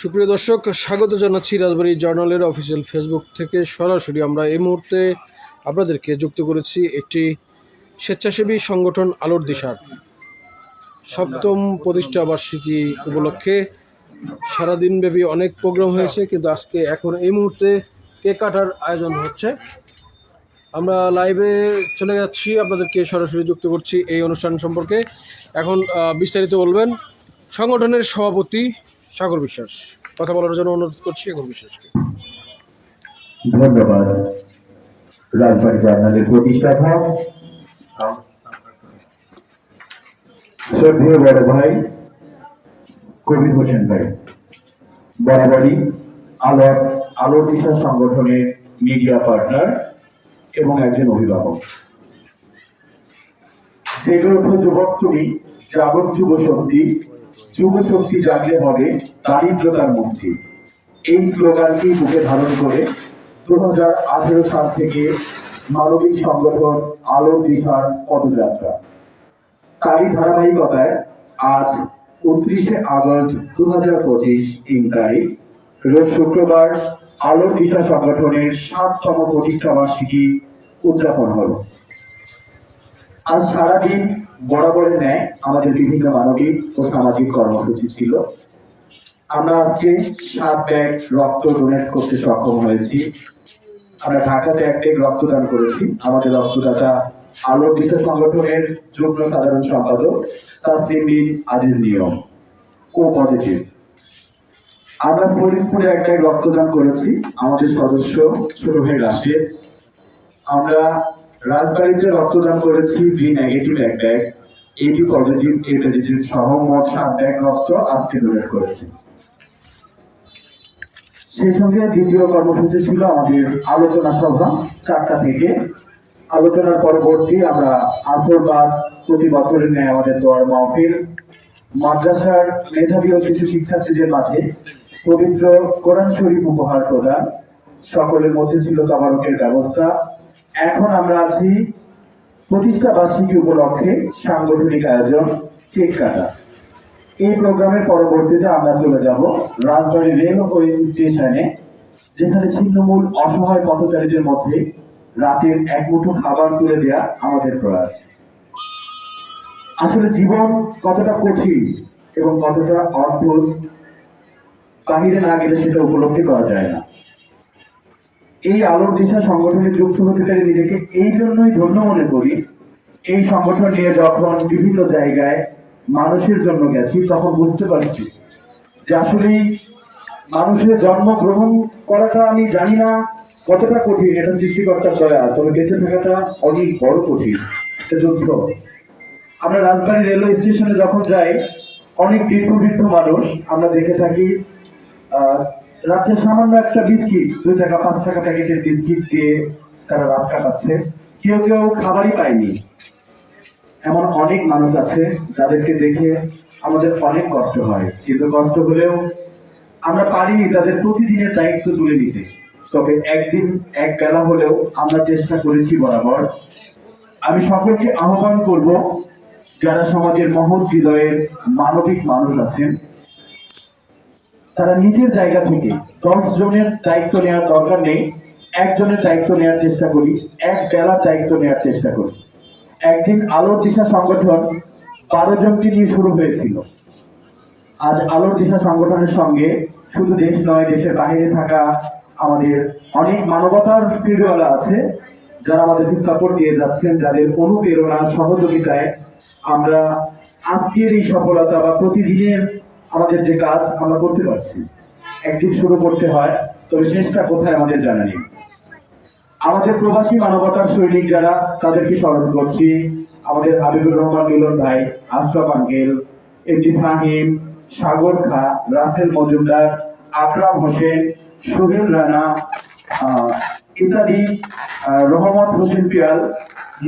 সুপ্রিয় দর্শক, স্বাগত জানাচ্ছি রাজবাড়ী জার্নালের অফিসিয়াল ফেসবুক থেকে। সরাসরি আমরা এই মুহূর্তে আপনাদেরকে যুক্ত করেছি একটি স্বেচ্ছাসেবী সংগঠন, আলোর দিশার। সপ্তম প্রতিষ্ঠা বার্ষিকী উপলক্ষে সারাদিনব্যাপী অনেক প্রোগ্রাম হয়েছে, কিন্তু আজকে এখন এই মুহূর্তে কেক কাটার আয়োজন হচ্ছে। আমরা লাইভে চলে যাচ্ছি, আপনাদেরকে সরাসরি যুক্ত করছি এই অনুষ্ঠান সম্পর্কে। এখন বিস্তারিত বলবেন, সংগঠনের সভাপতি সাগর বিশ্বাস। কথা বলার জন্য অনুরোধ করছি সাগর বিশ্বাসকে। ধন্যবাদ। রাজবাড়ি জার্নালের প্রতিষ্ঠাতা। শ্রদ্ধেয় বড় ভাই কবির হোসেন ভাই। বরাবরই আলোর আলোর দিশা সংগঠনের মিডিয়া পার্টনার এবং একজন অভিভাবক। জেগেওঠো যুবক তুমি জাগর যুব শক্তি যুব শক্তি জাগলে হবে দারিদ্রতার মুক্তি। এই স্লোগানটি বুকে ধারণ করে দু হাজার আঠেরো সাল থেকে মানবিক সংগঠন আলোর দিশার পদযাত্রা। তারই ধারাবাহিকতায় আজ উনত্রিশে আগস্ট দু হাজার পঁচিশ ইং তারিখ রোজ শুক্রবার আলোর দিশা সংগঠনের সাততম প্রতিষ্ঠা বার্ষিকী উদযাপন হলো। আজ সারাদিন বরাবরের ন্যায় আমাদের বিভিন্ন মানবিক ও সামাজিক কর্মসূচি ছিল। আমরা আজকে সাত ব্যাগ রক্ত ডোনেট করতে সক্ষম হয়েছি। আমরা ঢাকাতে এক ব্যাগ রক্তদান করেছি। আমাদের রক্তদাতা আলোর দিশা সংগঠনের যুগ্ম সাধারণ সম্পাদক তাসলিম বিন আজিজ নিয়ম ও পজিটিভ আমরা ফরিদপুরে এক ব্যাগ রক্তদান করেছি। আমাদের সদস্য ভাই রাশেদ। আমরা রাজবাড়িতে রক্তদান করেছি বি নেগেটিভ এক bag AB positive A positive সহ মোট সাত ব্যাগ রক্ত আজকে ডোনেট করেছি। সেই সঙ্গে দ্বিতীয় কর্মসূচি ছিল আমাদের আলোচনা সভা চারটা থেকে। আলোচনার পরবর্তী আমরা আসরবাদ প্রতি বছরের ন্যায় আমাদের দোয়ার মাহফিল, মাদ্রাসার মেধাবী ও শিশু শিক্ষার্থীদের মাঝে পবিত্র কোরআন শরীফ উপহার প্রদান, সকলের মধ্যে ছিল তবারকের ব্যবস্থা এখন আমরা আছি প্রতিষ্ঠা বার্ষিকী উপলক্ষে সাংগঠনিক আয়োজন কেক কাটা। এই প্রোগ্রামের পরবর্তীতে আমরা চলে যাব রাজবাড়ী রেলওয়ে স্টেশনে, যেখানে ছিন্নমূল অসহায় পথচারীদের মধ্যে রাতের এক মুঠো খাবার তুলে দেয়া আমাদের প্রয়াস। আসলে জীবন কতটা কঠিন এবং কতটা অদ্ভুত, বাহিরে না গেলে সেটা উপলব্ধি করা যায় না। এই আলোর দিশা সংগঠনের যুক্ত হতে নিজেকে এই জন্যই ধন্য মনে করি। এই সংগঠন নিয়ে যখন বিভিন্ন জায়গায় মানুষের জন্য গেছি, তখন বুঝতে পারছি যে আসলে মানুষের জন্মগ্রহণ করাটা আমি জানি না কতটা কঠিন, এটা সৃষ্টিকর্তার দয়া। তবে বেঁচে থাকাটা অনেক বড় কঠিন, এটা যুদ্ধ। আমরা রাজবাড়ী রেলওয়ে স্টেশনে যখন যাই, অনেক বৃদ্ধ বৃদ্ধ মানুষ আমরা দেখে থাকি রাতে সামান্য একটা বিস্কিট, দুই টাকা, পাঁচ টাকা প্যাকেটের বিস্কিট দিয়ে তারা রাত কাটাচ্ছে। কেউ কেউ খাবারই পায়নি। এমন অনেক মানুষ আছে যাদেরকে দেখে আমাদের অনেক কষ্ট হয়। কিন্তু কষ্ট হলেও আমরা পারি তাদের প্রতিদিনের দায়িত্ব তুলে নিতে। তবে একদিন, এক বেলা হলেও আমরা চেষ্টা করেছি বরাবর। আমি সকলকে আহ্বান করব, যারা সমাজের মহৎ হৃদয়ের মানবিক মানুষ আছেন তারা নিজের জায়গা থেকে দশ জনের দায়িত্ব নেওয়ার দরকার নেই। একজনের দায়িত্ব নেওয়ার চেষ্টা করি, এক বেলার দায়িত্ব নেওয়ার চেষ্টা করি। একদিন আলোর দিশা সংগঠন বারো জনকে নিয়ে শুরু হয়েছিল। আজ আলোর দিশা সংগঠনের সঙ্গে শুধু দেশ নয়, দেশের বাইরে থাকা আমাদের অনেক মানবতার ফিরওয়ালা আছে, যারা আমাদের সাপোর্ট দিয়ে যাচ্ছেন, যাদের অনুপ্রেরণা, সহযোগিতায় আমরা আজকের এই সফলতা বা প্রতিদিনের আমাদের যে কাজ আমরা করতে পারছি, একদিন শুরু করতে হয়, তবে শেষটা কোথায় আমাদের জানা নেই। আমাদের প্রবাসী মানবতার সৈনিক যারা, তাদেরকে স্মরণ করছি। আমাদের হাবিবুর রহমান মিলন ভাই, আশরাফ আঙ্কেল এমডি ফাহিম, সাগর খা, রাসেল মজুমদার, আকরাম হোসেন, সোহেল রানা ইত্যাদি রহমত হোসেন পিয়াল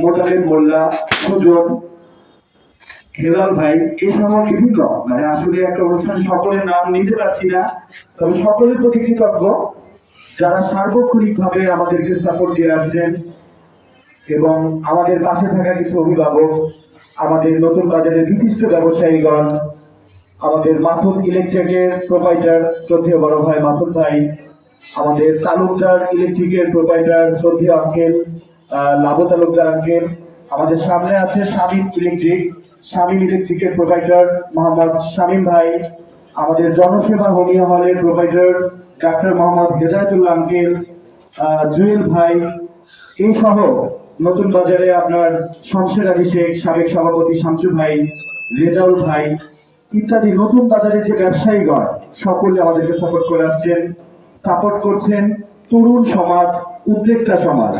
মোজালেদ মোল্লা, সুজন হেলাল ভাই এই সময় বিভিন্ন মানে আসলে একটা অনুষ্ঠান সকলের নাম নিতে পারছি না, তবে সকলের প্রতি কৃতজ্ঞ, যারা সার্বক্ষণিক ভাবে আমাদেরকে সাপোর্ট দিয়ে আসছেন এবং আমাদের পাশে থাকা কিছু অভিভাবক, আমাদের নতুন বাজারের বিশিষ্ট ব্যবসায়ীগণ, আমাদের মাসুদ ইলেকট্রিকের প্রোভাইডার শ্রদ্ধেয় বড় ভাই মাসুদ ভাই, আমাদের তালুকদার ইলেকট্রিকের প্রোভাইডার শ্রদ্ধেয় আঙ্কেল লাভো তালুকদার আঙ্কেল আমাদের সামনে আছে শামীম ইলেকট্রিক, শামীম ইলেকট্রিকের প্রোভাইডার মোহাম্মদ শামীম ভাই। আমাদের জনসেবা হোমিও হলের provider doctor Mohammad Hedayatullah uncle Jewel ভাই। এই সহ নতুন বাজারে আপনার শমশের আলী শেখ, সাবেক সভাপতি শামসু ভাই, রেজাউল ভাই ইত্যাদি নতুন বাজারে যে ব্যবসায়ীগণ সকলে আমাদেরকে সাপোর্ট করে আসছেন সাপোর্ট করছেন তরুণ সমাজ, উদ্যোক্তা সমাজ।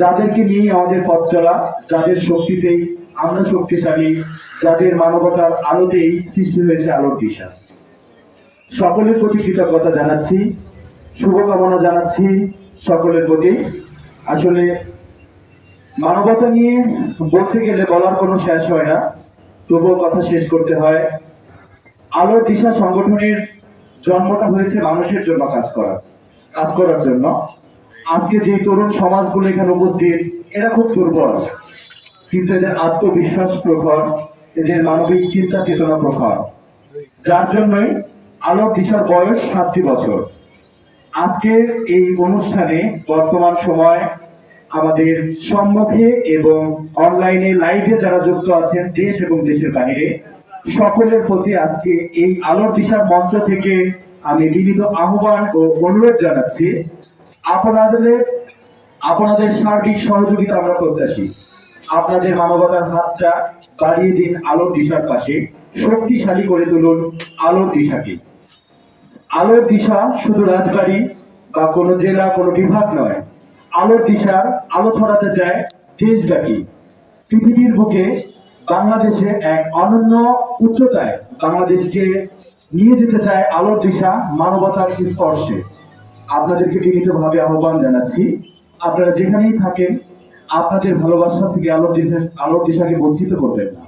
যাদেরকে নিয়ে আমাদের পথ চলা, যাদের শক্তিতেই, আমরা শক্তিশালী, যাদের মানবতার আলোতেই সৃষ্টি হয়েছে আলোর দিশা। সকলের প্রতি কৃতজ্ঞতা জানাচ্ছি, শুভকামনা জানাচ্ছি সকলের প্রতি। আসলে মানবতা নিয়ে বলতে গেলে বলার কোনো শেষ হয় না, তবুও কথা শেষ করতে হয়। আলোর দিশা সংগঠনের জন্মটা হয়েছে মানুষের জন্য কাজ করা, কাজ করার জন্য। আজকে যে তরুণ সমাজগুলো এখানে উপস্থিত, এরা খুব দুর্বল। কিন্তু এদের আত্মবিশ্বাস প্রখর, এদের মানবিক চিন্তা চেতনা প্রখর। যার জন্যই আলোর দিশার বয়স সাতটি বছর। আজকের এই অনুষ্ঠানে বর্তমান সময় আমাদের সম্মুখে এবং অনলাইনে লাইভে যারা যুক্ত আছেন, দেশ এবং দেশের বাইরে, সকলের প্রতি আজকে এই আলোর দিশার মঞ্চ থেকে আমি বিনীত আহ্বান ও অনুরোধ জানাচ্ছি আপনাদের আপনাদের সার্বিক সহযোগিতা আমরা প্রত্যাশী আপনাদের মানবতার হাতটা বাড়িয়ে দিন আলোর দিশার পাশে, শক্তিশালী করে তুলুন আলোর দিশাকে। আলোর দিশা শুধু রাজবাড়ি বা কোনো জেলা, কোনো বিভাগ নয়। আলোর দিশার আলো ছড়াতে চায় দেশব্যাপী। পৃথিবীর বুকে বাংলাদেশে এক অনন্য উচ্চতায় বাংলাদেশকে নিয়ে যেতে চায় আলোর দিশা মানবতার স্পর্শে। আপনাদেরকে বিনীতভাবে আহ্বান জানাচ্ছি। আপনারা যেখানেই থাকেন, আপনাদের ভালোবাসা থেকে আলোর আলোর দিশাকে বঞ্চিত করবেন না।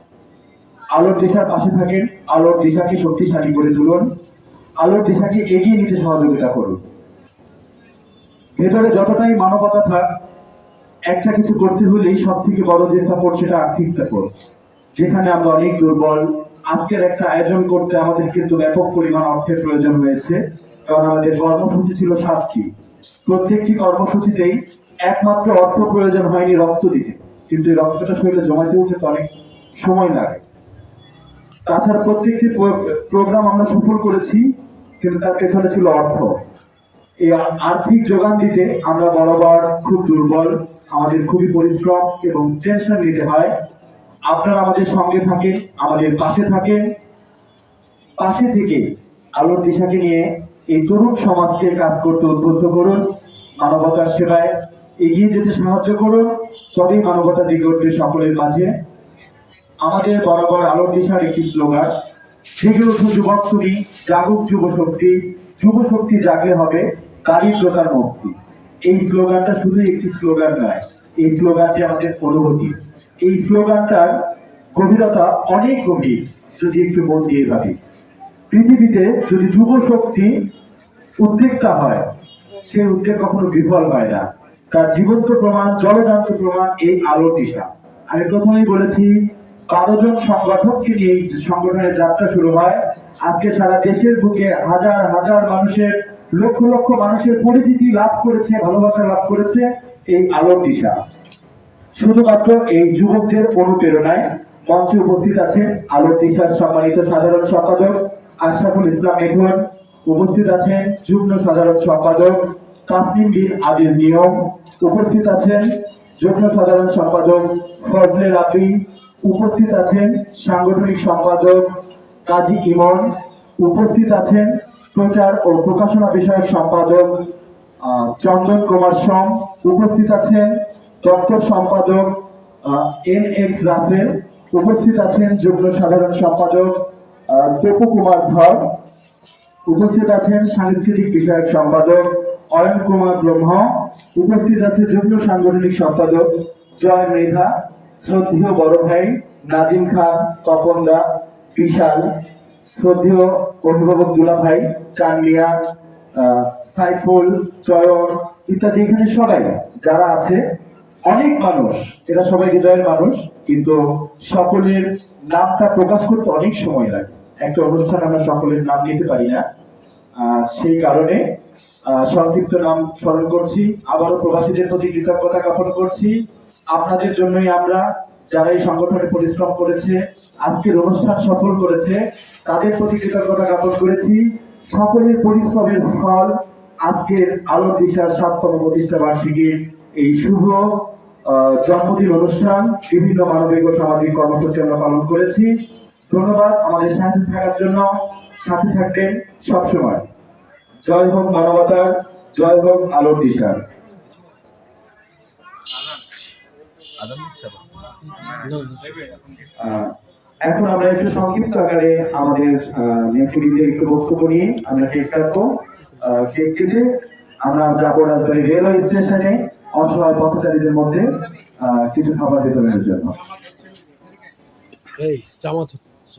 আলোর দিশার পাশে থাকেন, আলোর দিশাকে শক্তিশালী করে তুলুন, আলোর দিশাকে এগিয়ে নিতে সহযোগিতা করুন। ভেতরে যতটাই মানবতা থাক, একটা কিছু করতে হলেই সব থেকে বড় যে সাপোর্ট সেটা আর্থিক সাপোর্ট যেখানে আমরা অনেক দুর্বল, আজকের একটা আয়োজন করতে আমাদের কিন্তু ব্যাপক পরিমাণ অর্থের প্রয়োজন হয়েছে। কারণ আমাদের কর্মসূচি ছিল সাতটি। প্রত্যেকটি কর্মসূচিতেই একমাত্র অর্থ প্রয়োজন হয়নি রক্ত দিতে। কিন্তু এই রক্তটা শরীরে জমাতে উঠে অনেক সময় লাগে। তাছাড়া প্রত্যেকটি প্রোগ্রাম আমরা সফল করেছি, কিন্তু তার পেছনে ছিল অর্থ। এই আর্থিক যোগান দিতে আমরা বরাবর খুব দুর্বল, আমাদের খুবই পরিশ্রম এবং টেনশন নিতে হয়। আপনারা আমাদের সঙ্গে থাকেন, আমাদের পাশে থাকেন। পাশে থেকে আলোর দিশাকে নিয়ে এই তরুণ সমাজকে কাজ করতে উদ্বুদ্ধ করুন, মানবতার সেবায় এগিয়ে যেতে সাহায্য করুন, তবেই মানবতা জেগে সকলের মাঝে। আমাদের বরাবর আলোর দিশার একটি স্লোগান, জেগে উঠো যুবক তুমি, জাগুক যুব শক্তি যুব শক্তি জাগলে হবে দারিদ্রতার মুক্তি। এই স্লোগানটা শুধু একটি স্লোগান নয়, এই স্লোগানটি আমাদের অনুভূতি। এই স্লোগানটার গভীরতা অনেক গভীর, যদি একটু মন দিয়ে ভাবি। পৃথিবীতে যদি যুব শক্তি উদ্যোক্তা হয়, সেই উদ্যোগ কখনো বিফল হয় না। তার জীবন্ত প্রমাণ জলজান্ত প্রমাণ, এই আলোর দিশা। আমি প্রথমেই বলেছি বারোজন সংগঠককে নিয়ে এই সংগঠনের যাত্রা শুরু হয়? আজকে সারা দেশের বুকে হাজার হাজার মানুষের, লক্ষ লক্ষ মানুষের পরিচিতি লাভ করেছে, ভালোবাসা লাভ করেছে এই আলোর দিশা। শুধুমাত্র এই যুবকদের অনুপ্রেরণায় মঞ্চে উপস্থিত আছে আলোর দিশার সম্মানিত সাধারণ সম্পাদক আশরাফুল ইসলাম মেঘন উপস্থিত আছেন যুগ্ম সাধারণ সম্পাদক তাসনিম বিন আদিল নিয়ম। উপস্থিত আছেন যুগ্ম সাধারণ সম্পাদক ফজলে রাবি উপস্থিত আছেন সাংগঠনিক সম্পাদক কাজী ইমন। উপস্থিত আছেন প্রচার ও প্রকাশনা বিষয়ক সম্পাদক চন্দন কুমার সং উপস্থিত আছেন দপ্তর সম্পাদক এন এক্স রাফেল উপস্থিত আছেন যুগ্ম সাধারণ সম্পাদক তপু কুমার ধর। উপস্থিত আছেন সাংস্কৃতিক বিষয়ক সম্পাদক অয়ন কুমার ব্রহ্ম উপস্থিত আছে যুগ্ম সাংগঠনিক সম্পাদক জয় মেধা শ্রদ্ধেয় বড় ভাই নাজিম খান তপন দা বিশাল শ্রদ্ধেয় অভিভাবক দুলা ভাই চানমিয়া আহ, সাইফুল চয়ন ইত্যাদি এখানে সবাই যারা আছে অনেক মানুষ এরা সবাই হৃদয়ের মানুষ কিন্তু সকলের নামটা প্রকাশ করতে অনেক সময় লাগে। একটা অনুষ্ঠান আমরা সকলের নাম নিতে পারি না। সেই কারণে সংক্ষিপ্ত নাম স্মরণ করছি। আবারও প্রবাসীদের প্রতি কৃতজ্ঞতা জ্ঞাপন করছি। আপনাদের জন্যই আমরা যারা এই সংগঠনে পরিশ্রম করেছে, আজকের অনুষ্ঠান সফল করেছে, তাদের প্রতি কৃতজ্ঞতা জ্ঞাপন করেছি। সকলের পরিশ্রমের ফল আজকের আলো দিশার সাততম প্রতিষ্ঠা বার্ষিকীর এই শুভ জন্মদিন অনুষ্ঠান। বিভিন্ন মানবিক ও সামাজিক কর্মসূচি আমরা পালন করেছি। ধন্যবাদ আমাদের সাথে থাকার জন্য। সাথে থাকবেন সবসময়। জয় হোক মানবতার, জয় হোক আলোর দিশার এখন আমরা একটু সংক্ষিপ্ত আকারে আমাদের নেতৃত্বের একটু বক্তব্য নিয়ে আমরা কেক কাটবো। কেক কেটে আমরা যাব রাজবাড়ি রেলওয়ে স্টেশনে অসহায় পথচারীদের মধ্যে কিছু খাবার বিতরণের জন্য। এই, জামাত।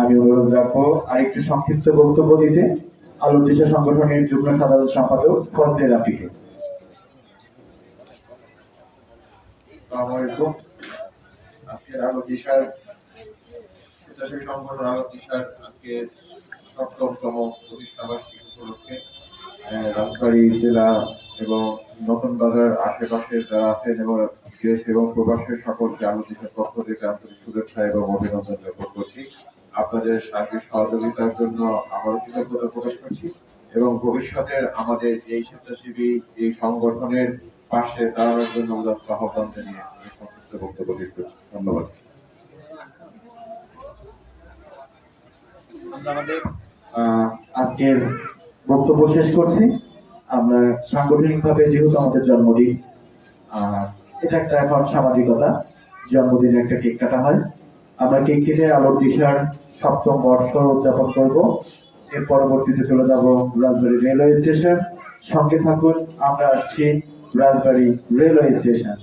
আমি অনুরোধ রাখব আরেকটু সংক্ষিপ্ত বক্তব্য দিতে। আলোর দিশা সংগঠনের যুগ্ম সাধারণ সম্পাদক ফজলে রাফিকে। আজকের আলো দিশার আলো দিশার আজকে সপ্তমতম উপলক্ষে জেলা এবং নতুন বাজার আশেপাশে যারা আছেন এবং দেশ এবং প্রবাসের সকলকে আলো দিশার পক্ষ থেকে আন্তরিক শুভেচ্ছা এবং অভিনন্দন জ্ঞাপন করছি। আপনাদের সার্বিক সহযোগিতার জন্য আবারও কৃতজ্ঞতা প্রকাশ করছি এবং ভবিষ্যতের আমাদের এই স্বেচ্ছাসেবী এই সংগঠনের পাশে দাঁড়ানোর জন্য উদাত্ত আহ্বান জানিয়ে আমি সংক্ষিপ্ত বক্তব্য করছি। ধন্যবাদ। আহ, আজকের বক্তব্য শেষ করছি। আমরা সাংগঠনিক ভাবে যেহেতু আমাদের জন্মদিন এটা একটা এখন সামাজিকতা। জন্মদিনে একটা কেক কাটা হয়। আমরা কেক কেটে আলোর দিশার সপ্তম বর্ষ উদযাপন করব। এর পরবর্তীতে চলে যাব রাজবাড়ী রেলওয়ে স্টেশন। সঙ্গে থাকুন আমরা আসছি রাজবাড়ী রেলওয়ে স্টেশন।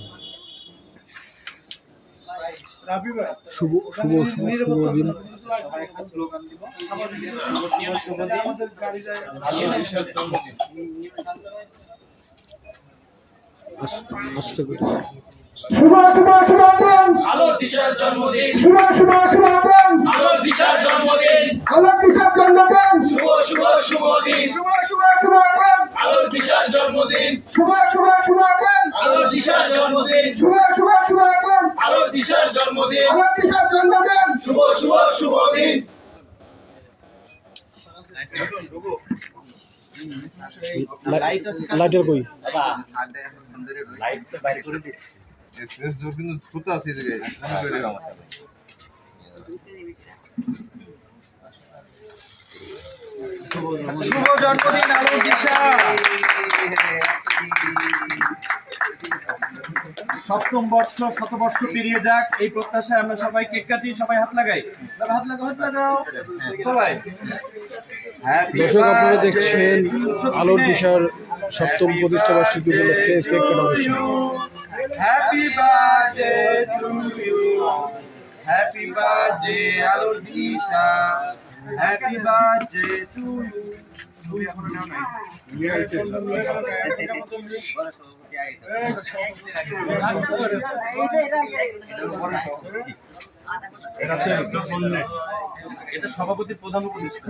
শুভ শুভ শুভ শুভ দিন। আস্তে আস্তে করে। শুভ শুভ শুভ দিন আলোর দিশার জন্মদিন। শুভ শুভ শুভ দিন আলোর দিশার জন্মদিন। আলো দিশার জন্মদিন। শুভ শুভ শুভ দিন। শুভ শুভ শুভ দিন। আলোর দিশার জন্মদিন। শুভ শুভ শুভ দিন। আলোর দিশার জন্মদিন। শুভ শুভ শুভ দিন। আলোর দিশার জন্মদিন। আলো দিশার জন্মদিন। শুভ শুভ শুভ দিন। লাইটার কই শেষ জোর কিন্তু ছুতা আছে এদিকে শুভ জন্মদিন আলোর দিশা। সপ্তম বর্ষ শতবর্ষ পেরিয়ে যাক। এই প্রত্যাশায় আমরা সবাই কেক কাটি সবাই হাত লাগাই। হাত লাগাও হাত লাগাও। সবাই। দর্শক আপনারা দেখছেন আলোর দিশার সপ্তম প্রতিষ্ঠা বার্ষিকী উপলক্ষে কেক কাটা অনুষ্ঠান। Happy birthday to you happy birthday আলোর দিশা হ্যাপি বার্থডে টু ইউ তুমি এখনও নাও এটা সভাপতির প্রধান উপদেষ্টা।